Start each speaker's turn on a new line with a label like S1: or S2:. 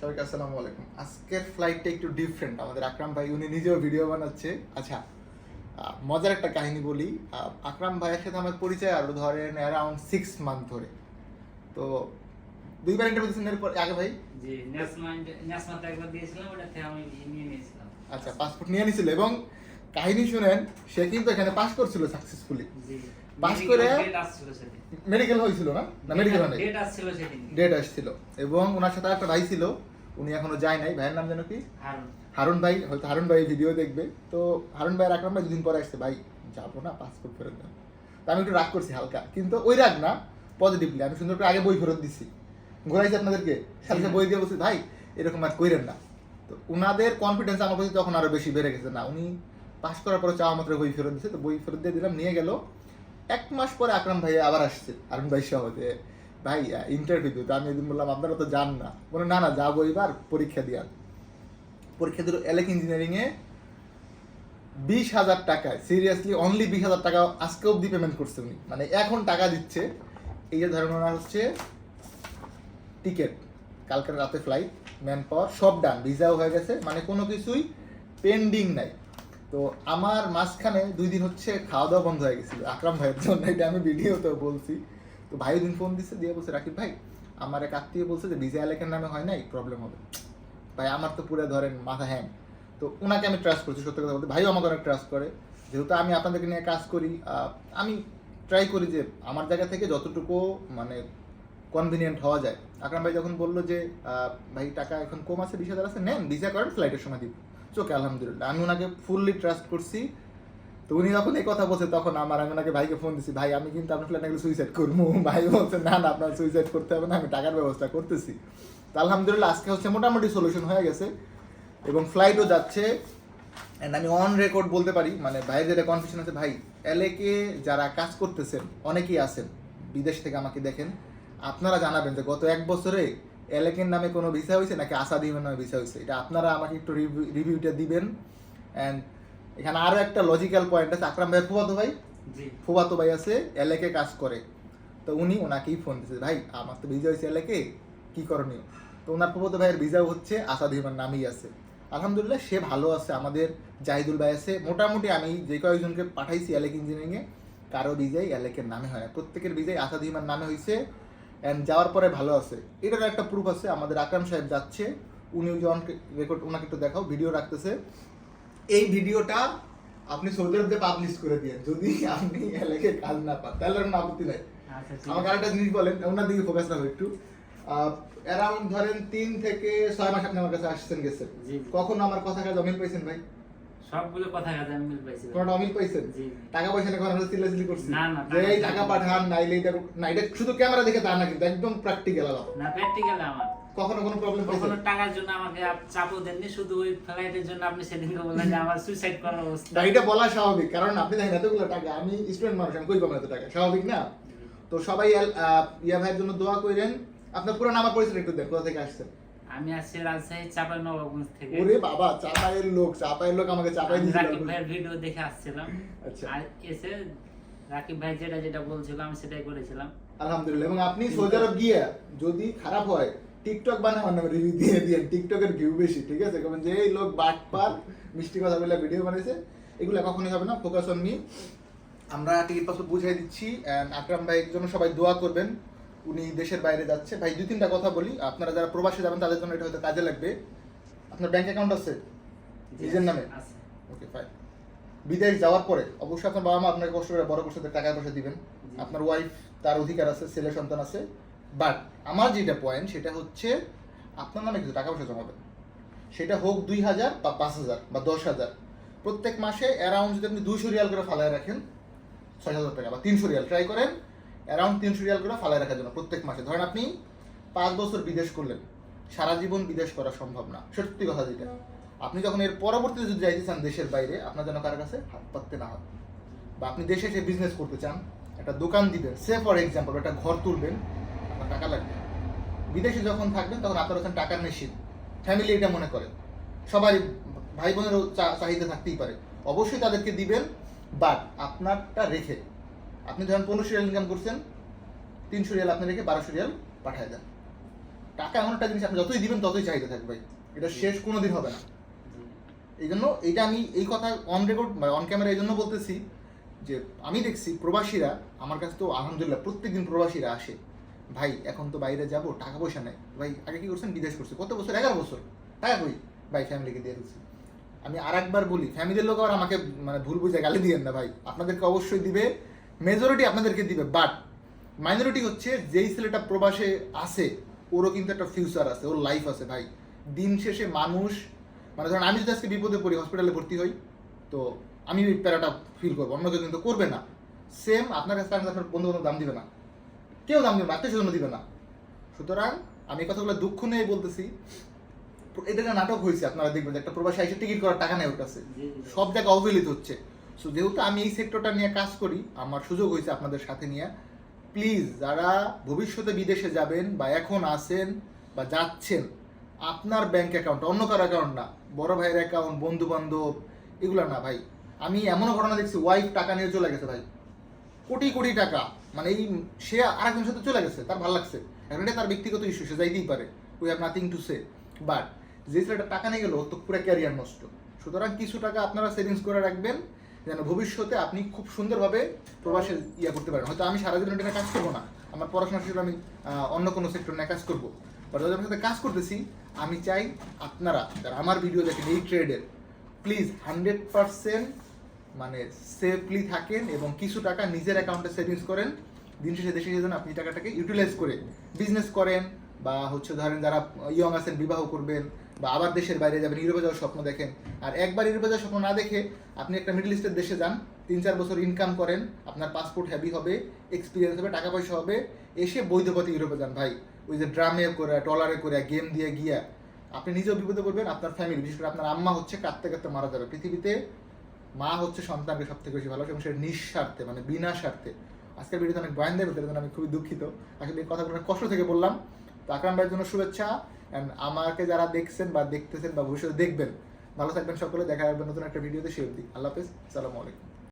S1: সবাইকে আসসালামু আলাইকুম। আজকের ফ্লাইটটা একটু ডিফারেন্ট আমাদের আকরাম ভাই উনি নিজেও ভিডিও বানাচ্ছে। আচ্ছা মজার একটা কাহিনী বলি। আকরাম ভাইয়ের সাথে আমার পরিচয় আরও ধরেন অ্যারাউন্ড সিক্স মান্থ ধরে। তো দুইবার ইন্টারভিউ দিয়েছেন এরপর আগে ভাই?
S2: জি একবার দিয়েছিলাম আমি নিয়ে নিয়েছিলাম।
S1: আচ্ছা পাসপোর্ট নিয়ে নিছিল। এবং কাহিনী শুনেন সে কিন্তু এখানে পাস করছিল সাকসেসফুলি
S2: জি।
S1: পাস করে- মেডিকেল হয়েছিল না? না মেডিকেল হয়
S2: ডেট আসছিল সেদিন।
S1: ডেট আসছিল। এবং ওনার সাথে একটা ভাই ছিল উনি এখনও যায় নাই। ভাইয়ের নাম যেন কি?
S2: হারুন।
S1: ভাই হয়তো হারুন ভাই ভিডিও দেখবে। তো হারুন ভাই আকরাম ভাই দুদিন পরে আসছে ভাই যাব না পাসপোর্ট ফেরত দেন তো আমি একটু রাগ করছি হালকা। কিন্তু ওই রাগ না পজিটিভলি আমি সুন্দর করে আগে বই ফেরত দিছি। ঘোরাইছি আপনাদেরকে। সাথে সাথে বই দিয়ে বলছি ভাই এরকম আর কইরেন না। তো উনাদের কনফিডেন্স আমার প্রতি তখন আরও বেশি বেড়ে গেছে। না উনি পাস করার পরে চাওয়া মাত্র বই ফেরত দিছে। তো বই ফেরত দিয়ে দিলাম নিয়ে গেল। এক মাস পরে আকরাম ভাই আবার আসছে। আরুন ভাই সহ যে, ভাই ইন্টারভিউ তো আমি এদিন বললাম, আপনারা তো যান না। বলে, না না, যাব এবার, পরীক্ষা দিয়ে পরীক্ষা দিল এলেক ইঞ্জিনিয়ারিং এ বিশ হাজার টাকায়। সিরিয়াসলি অনলি বিশ হাজার টাকা আজকে অব্দি পেমেন্ট করছে উনি। মানে এখন টাকা দিচ্ছে। এই যে ধরেন হচ্ছে টিকিট কালকের রাতে ফ্লাইট ম্যান পাওয়ার সব ডান ভিসাও হয়ে গেছে। মানে কোনো কিছুই পেন্ডিং নাই। তো আমার মাঝখানে দুই দিন হচ্ছে খাওয়া দাওয়া বন্ধ হয়ে গেছিল, আকরাম ভাইয়ের জন্য, এটা আমি ভিডিওতেও বলছি। তো ভাই দিন ফোন দিচ্ছে দিয়ে বলছে, রাকিব ভাই, আমার এক আত্মীয় বলছে যে ভিসা এলাকার নামে হয় নাই প্রবলেম হবে। ভাই, আমার তো পুরো ধরেন মাথা হ্যাং। তো ওনাকে আমি ট্রাস্ট করছি, সত্যি কথা বলতে, ভাইও আমাকে অনেক ট্রাস্ট করে। যেহেতু আমি আপনাদেরকে নিয়ে কাজ করি আমি ট্রাই করি যে আমার জায়গা থেকে যতটুকু মানে কনভিনিয়েন্ট হওয়া যায়। আকরাম ভাই যখন বলল যে ভাই, টাকা এখন কম আছে, বিশ হাজার আছে, নেন ভিসা করেন ফ্লাইটের সময় দিব। চোখে আলহামদুলিল্লাহ। আমি ওনাকে ফুললি ট্রাস্ট করছি। তো উনি যখন এই কথা বলছে, তখন আমার, আমি ওনাকে ভাইকে ফোন দিছি, ভাই, আমি কিন্তু আপনার ফ্লাইট সুইসাইড করব। ভাই বলছে, না না, আপনার সুইসাইড করতে হবে না, আমি টাকার ব্যবস্থা করতেছি। তো আলহামদুলিল্লাহ, আজকে হচ্ছে মোটামুটি সলিউশন হয়ে গেছে। এবং ফ্লাইটও যাচ্ছে। অ্যান্ড আমি অন রেকর্ড বলতে পারি মানে ভাইয়ের যেটা কনফিউশন আছে, ভাই এলেকে যারা কাজ করতেছেন, অনেকেই আছেন, বিদেশ থেকে আমাকে দেখেন। আপনারা জানাবেন যে গত এক বছরে এলেকের নামে কোনো ভিসা হয়েছে নাকি আসাদিমের নামে ভিসা হয়েছে? এটা আপনারা আমাকে একটু রিভিউটা দিবেন। অ্যান্ড এখানে আরও একটা লজিক্যাল পয়েন্ট আছে। আকরাম ভাই ফুয়াতো ভাই? ফুবাতো ভাই আছে এলেকে কাজ করে। তো উনি ওনাকেই ফোন দিচ্ছে ভাই আমার তো ভিজা হয়েছে এলেকে কী করণীয়? তো ওনার ফুবাতো ভাইয়ের ভিজাও হচ্ছে আসাদ হিমান নামেই আছে। আলহামদুলিল্লাহ সে ভালো আছে আমাদের জাহিদুল ভাই আছে। মোটামুটি আমি যে কয়েকজনকে পাঠাইছি এলেক ইঞ্জিনিয়ারিংয়ে কারও ভিজাই এলেকের নামে হয় না। প্রত্যেকের ভিজাই আসাদ হিমান নামে হয়েছে অ্যান্ড যাওয়ার পরে ভালো আছে। এটার একটা প্রুফ আছে আমাদের আকরাম সাহেব যাচ্ছে উনি ওই যে রেকর্ড ওনাকে একটু দেখাও ভিডিও রাখতেছে। এই ভিডিওটা আপনি সৌদি আরবে পাবলিশ করে দিয়ে যদি আপনি এলাকায় কাজ না পান তাহলে কোনো আপত্তি নাই।
S2: আচ্ছা
S1: আমাকে আরেকটা জিনিস বলেন ওনার দিকে ফোকাস রাখো একটু। অ্যারাউন্ড ধরেন তিন থেকে ছয় মাস আপনি আমার কাছে আসছেন গেছেন। কখনো আমার কথা কাজ অমিল পাইছেন ভাই?
S2: সবগুলো কথা কাজে আমি মিল পাইছি।
S1: কোনটা অমিল পাইছেন? টাকা পয়সা নিয়ে আমরা চিল্লাচিল্লি করছি।
S2: না, না,
S1: যে
S2: টাকা-
S1: টাকা পাঠান নাইলে এটা না এটা শুধু ক্যামেরা দেখে তা না কিন্তু একদম প্র্যাকটিক্যাল আলাদা
S2: না প্র্যাকটিক্যাল আমার।
S1: কখনো কোনো প্রবলেম
S2: কখনো টাকার জন্য আমাকে চাপও দেননি শুধু ওই ফ্লাইটের জন্য আপনি সেদিনকে বললেন যে আমার সুইসাইড করার অবস্থা।
S1: না এটা বলা স্বাভাবিক কারণ আপনি দেখেন এতগুলো টাকা আমি স্টুডেন্ট মানুষ আমি কই পাবো এত টাকা? স্বাভাবিক না? তো সবাই ইয়া ভাইয়ের জন্য দোয়া করেন আপনার পুরো নাম আর পরিচয় একটু দেন কোথা থেকে আসছেন?
S2: আমি আসছি রাজশাহী চাপাই নবাবগঞ্জ থেকে।
S1: ওরে বাবা চাপাইয়ের লোক চাপাইয়ের লোক আমাকে চাপাই দিয়েছিল
S2: রাকিব ভাইয়ের ভিডিও দেখে আসছিলাম।
S1: আচ্ছা।
S2: আর এসে রাকিব ভাই যেটা যেটা বলছিল আমি সেটাই করেছিলাম।
S1: আলহামদুলিল্লাহ এবং আপনি সৌদি আরব গিয়ে যদি খারাপ হয় টিকটক বানায় আমার নামে রিভিউ দিয়ে দিয়ে টিকটকের ভিউ বেশি ঠিক আছে? কারণ যে এই লোক বাটপার মিষ্টি কথা বলে ভিডিও বানাইছে এগুলো কখনোই হবে না। ফোকাস অন মি আমরা টিকিট পাসপোর্ট বুঝিয়ে দিচ্ছি and আকরাম ভাইয়ের জন্য সবাই দোয়া করবেন। উনি দেশের বাইরে যাচ্ছে। ভাই দুই তিনটা কথা বলি। আপনারা যারা প্রবাসী যাবেন তাদের জন্য এটা হয়তো কাজে লাগবে। আপনার ব্যাংক অ্যাকাউন্ট আছে? নিজের নামে? ওকে ফাইন বিদেশ যাওয়ার পরে অবশ্যই আপনার বাবা মা আপনাকে কষ্ট করে বড় কষ্ট করে টাকা পয়সা দিবেন। আপনার ওয়াইফ তার অধিকার আছে ছেলে সন্তান আছে। বাট আমার যেটা পয়েন্ট সেটা হচ্ছে আপনার নামে কিছু টাকা পয়সা জমাবেন সেটা হোক দুই হাজার বা পাঁচ হাজার বা দশ হাজার। প্রত্যেক মাসে অ্যারাউন্ড যদি আপনি দুইশো রিয়াল করে ফালায় রাখেন ছয় হাজার টাকা বা তিনশো রিয়াল ট্রাই করেন অ্যারাউন্ড তিনশো রিয়াল করে ফালায় রাখার জন্য প্রত্যেক মাসে। ধরেন আপনি পাঁচ বছর বিদেশ করলেন, সারা জীবন বিদেশ করা সম্ভব না। সত্যি কথা যেটা। আপনি যখন এর পরবর্তীতে যদি যাইতে চান দেশের বাইরে, আপনার যেন কারও কাছে হাত পাততে না হয়। বা আপনি দেশে এসে বিজনেস করতে চান, একটা দোকান দিবেন, সে ফর এক্সাম্পল একটা ঘর তুলবেন, আপনার টাকা লাগবে। বিদেশে যখন থাকবেন, তখন আপনার হচ্ছেন টাকার মেশিন ফ্যামিলি এটা মনে করে। সবাই ভাই বোনেরও চাহিদা থাকতেই পারে। অবশ্যই তাদেরকে দিবেন বাট আপনারটা রেখে আপনি ধরেন পনেরোশো রিয়াল ইনকাম করছেন তিনশো রিয়াল আপনি রেখে বারোশো রিয়াল পাঠায় দেন। টাকা এমন একটা জিনিস আপনি যতই দিবেন ততই চাহিদা থাকবে ভাই। এটা শেষ কোনোদিন হবে না। এই জন্য এটা আমি এই কথা অন রেকর্ড মানে অন ক্যামেরা এই জন্য বলতেছি যে আমি দেখছি প্রবাসীরা আমার কাছে তো আলহামদুলিল্লাহ প্রত্যেকদিন প্রবাসীরা আসে। ভাই এখন তো বাইরে যাব টাকা পয়সা নেই। ভাই আগে কি করছেন? বিদেশ করছে। কত বছর? এগারো বছর। টাকা কই? ভাই ফ্যামিলিকে দিয়ে দিচ্ছি। আমি আর একবার বলি ফ্যামিলির লোক আবার আমাকে মানে ভুল বুঝে গালি দিয়েন না ভাই। আপনাদেরকে অবশ্যই দিবে। মেজরিটি আপনাদেরকে দিবে বাট মাইনরিটি হচ্ছে যেই ছেলেটা প্রবাসে আছে ওরও কিন্তু একটা ফিউচার আছে ওর লাইফ আছে ভাই। দিন শেষে মানুষ মানে ধরেন আমি যদি আজকে বিপদে পড়ি হসপিটালে ভর্তি হই তো আমি ওই প্যারাটা ফিল করব অন্য কেউ কিন্তু করবে না। সেম আপনার কাছে আপনার বন্ধু বান্ধব দাম দিবে না। কেউ দাম দিবে না আত্মীয় স্বজন দিবে না। সুতরাং আমি এই কথাগুলো দুঃখ নিয়ে বলতেছি। এটা একটা নাটক হয়েছে আপনারা দেখবেন যে একটা প্রবাসী এসে টিকিট করার টাকা নেই ওর কাছে। সব জায়গায় অবহেলিত হচ্ছে। সো যেহেতু আমি এই সেক্টরটা নিয়ে কাজ করি, আমার সুযোগ হয়েছে আপনাদের সাথে নিয়ে প্লিজ যারা ভবিষ্যতে বিদেশে যাবেন বা এখন আছেন বা যাচ্ছেন, আপনার ব্যাংক অ্যাকাউন্ট অন্য কারও অ্যাকাউন্ট না, বড় ভাইয়ের অ্যাকাউন্ট বন্ধু বান্ধব এগুলো না ভাই। আমি এমনও ঘটনা দেখছি ওয়াইফ টাকা নিয়ে চলে গেছে ভাই। কোটি কোটি টাকা মানে এই সে আরেকজনের সাথে চলে গেছে, তার ভালো লাগছে। এখন এটা তার ব্যক্তিগত ইস্যু সে যাইতেই পারে। We have nothing to say but যে ছেলেটা টাকা নিয়ে গেল তো পুরো ক্যারিয়ার নষ্ট। সুতরাং কিছু টাকা আপনারা সেভিংস করে রাখবেন যেন ভবিষ্যতে আপনি খুব সুন্দরভাবে প্রবাসে ইয়ে করতে পারেন। হয়তো আমি সারাদিন এটা কাজ করব না। আমার পড়াশোনা শেষে আমি অন্য কোনো সেক্টর নিয়ে কাজ করব। বাট যাদের সাথে কাজ করতেছি, আমি চাই আপনারা, যারা আমার ভিডিও দেখেন এই ট্রেডের প্লিজ হান্ড্রেড পারসেন্ট মানে সেফলি থাকেন এবং কিছু টাকা নিজের অ্যাকাউন্টে সেভিংস করেন। দিন শেষে দেশে যেন আপনি টাকাটাকে ইউটিলাইজ করে বিজনেস করেন বা হচ্ছে ধরেন যারা ইয়ং আছেন, বিবাহ করবেন বা আবার দেশের বাইরে যাবেন, ইউরোপে যাওয়ার স্বপ্ন দেখেন। আর একবার ইউরোপে যাওয়ার স্বপ্ন না দেখে আপনি একটা মিডল ইস্টের দেশে যান, তিন চার বছর ইনকাম করেন, আপনার পাসপোর্ট হ্যাভি হবে এক্সপিরিয়েন্স হবে, টাকা পয়সা হবে, এসে বৈধ পথে ইউরোপে যান ভাই। ওই যে ড্রামে করে টলারে করে গেম দিয়ে গিয়া। আপনি নিজেও বিপদে পড়বেন, আপনার ফ্যামিলি বিশেষ করে আপনার আম্মা হচ্ছে কাঁদতে কাঁদতে মারা যাবে। পৃথিবীতে মা হচ্ছে সন্তানকে সব থেকে বেশি ভালোবাসে এবং সেটা নিঃস্বার্থে মানে বিনা স্বার্থে। আজকের ভিডিওতে অনেক ভয়ান দেবে আমি খুবই দুঃখিত। আসলে এই কথাগুলো কষ্ট থেকে বললাম। তো আকরাম ভাইয়ের জন্য শুভেচ্ছা। অ্যান্ড আমাকে যারা দেখছেন বা দেখতেছেন বা ভবিষ্যতে দেখবেন, ভালো থাকবেন সকলে, দেখা যাবে নতুন একটা ভিডিওতে সে অবধি। আল্লাহ হাফেজ সালামু আলাইকুম।